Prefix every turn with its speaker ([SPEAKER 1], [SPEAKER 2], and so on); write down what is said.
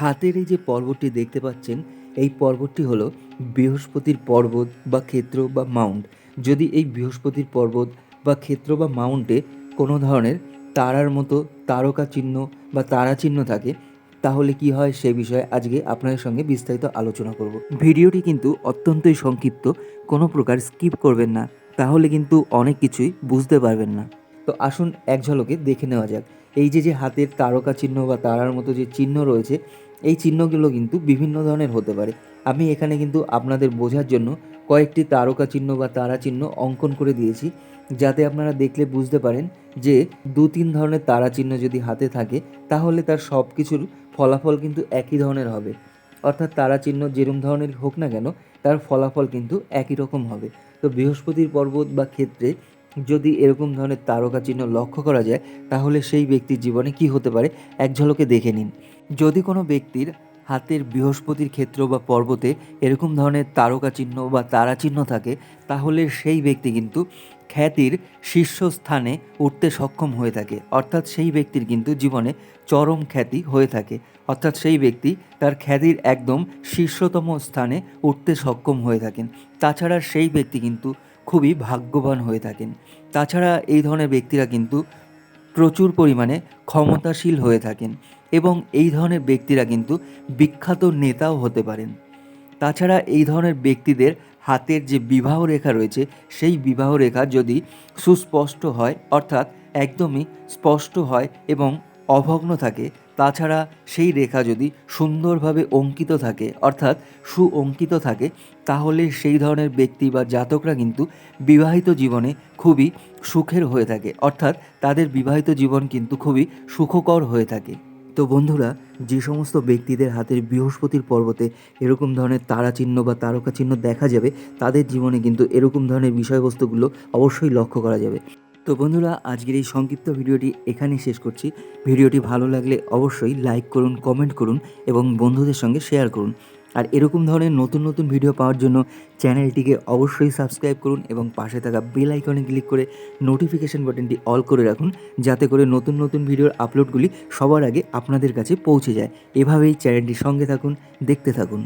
[SPEAKER 1] হাতের এই যে পর্বতটি দেখতে পাচ্ছেন, এই পর্বতটি হলো বৃহস্পতির পর্বত বা ক্ষেত্র বা মাউন্ট। যদি এই বৃহস্পতির পর্বত বা ক্ষেত্র বা মাউন্টে কোনো ধরনের তারার মতো তারকা চিহ্ন বা তারা চিহ্ন থাকে, তাহলে কি হয় সে বিষয়ে আজকে আপনাদের সঙ্গে বিস্তারিত আলোচনা করব। ভিডিওটি কিন্তু অত্যন্তই সংক্ষিপ্ত, কোনো প্রকার স্কিপ করবেন না, তাহলে কিন্তু অনেক কিছুই বুঝতে পারবেন না। তো আসুন এক ঝলকে দেখে নেওয়া যাক। এই যে যে হাতের তারকা চিহ্ন বা তারার মতো যে চিহ্ন রয়েছে এই চিহ্নগুলো কিন্তু বিভিন্ন ধরনের হতে পারে। আমি এখানে কিন্তু আপনাদের বোঝার জন্য কয়েকটি তারকা চিহ্ন বা তারা চিহ্ন অঙ্কন করে দিয়েছি, যাতে আপনারা দেখলে বুঝতে পারেন যে দু তিন ধরনের তারা চিহ্ন যদি হাতে থাকে, তাহলে তার সব কিছুর ফলাফল কিন্তু একই ধরনের হবে। অর্থাৎ তারা চিহ্ন যেরম ধরনের হোক না কেন, তার ফলাফল কিন্তু একই রকম হবে। তো বৃহস্পতির পর্বত বা ক্ষেত্রে যদি এরকম ধরনের তারকা চিহ্ন লক্ষ্য করা যায়, তাহলে সেই ব্যক্তির জীবনে কি হতে পারে? এক ঝলকে দেখে নিন। যদি কোনো ব্যক্তির হাতের বৃহস্পতির ক্ষেত্র বা পর্বতে এরকম ধরনের তারকা চিহ্ন বা তারা চিহ্ন থাকে, তাহলে সেই ব্যক্তি কিন্তু খ্যাতির শীর্ষস্থানে উঠতে সক্ষম হয়ে থাকে। অর্থাৎ সেই ব্যক্তির কিন্তু জীবনে চরম খ্যাতি হয়ে থাকে। অর্থাৎ সেই ব্যক্তি তার খ্যাতির একদম শীর্ষতম স্থানে উঠতে সক্ষম হয়ে থাকেন। তাছাড়া সেই ব্যক্তি কিন্তু খুবই ভাগ্যবান হয়ে থাকেন। তাছাড়া এই ধরনের ব্যক্তিরা কিন্তু প্রচুর পরিমাণে ক্ষমতাশীল হয়ে থাকেন এবং এই ধরনের ব্যক্তিরা কিন্তু বিখ্যাত নেতাও হতে পারেন। তাছাড়া এই ধরনের ব্যক্তিদের হাতের যে বিবাহ রেখা রয়েছে, সেই বিবাহ রেখা যদি সুস্পষ্ট হয়, অর্থাৎ একদমই স্পষ্ট হয় এবং অভগ্ন থাকে, তাছাড়া সেই রেখা যদি সুন্দরভাবে অঙ্কিত থাকে, অর্থাৎ সুঅঙ্কিত থাকে, তাহলে সেই ধরনের ব্যক্তি বা জাতকরা কিন্তু বিবাহিত জীবনে খুবই সুখের হয়ে থাকে, অর্থাৎ তাদের বিবাহিত জীবন কিন্তু খুবই সুখকর হয়ে থাকে। তো বন্ধুরা, যে সমস্ত ব্যক্তিদের হাতের বৃহস্পতির পর্বতে এরকম ধরনের তারা চিহ্ন বা তারকা চিহ্ন দেখা যাবে, তাদের জীবনে কিন্তু এরকম ধরনের বিষয়বস্তুগুলো অবশ্যই লক্ষ্য করা যাবে। তো বন্ধুরা, আজকের এই সংক্ষিপ্ত ভিডিওটি এখানেই শেষ করছি। ভিডিওটি ভালো লাগলে অবশ্যই লাইক করুন কমেন্ট করুন এবং বন্ধুদের সঙ্গে শেয়ার করুন। আর এরকম ধরনের নতুন নতুন ভিডিও পাওয়ার জন্য চ্যানেলটিকে অবশ্যই সাবস্ক্রাইব করুন এবং পাশে থাকা বেল আইকনে ক্লিক করে নোটিফিকেশন বাটনটি অল করে রাখুন, যাতে করে নতুন নতুন ভিডিওর আপলোডগুলি সবার আগে আপনাদের কাছে পৌঁছে যায়। এভাবেই চ্যানেলটির সঙ্গে থাকুন, দেখতে থাকুন।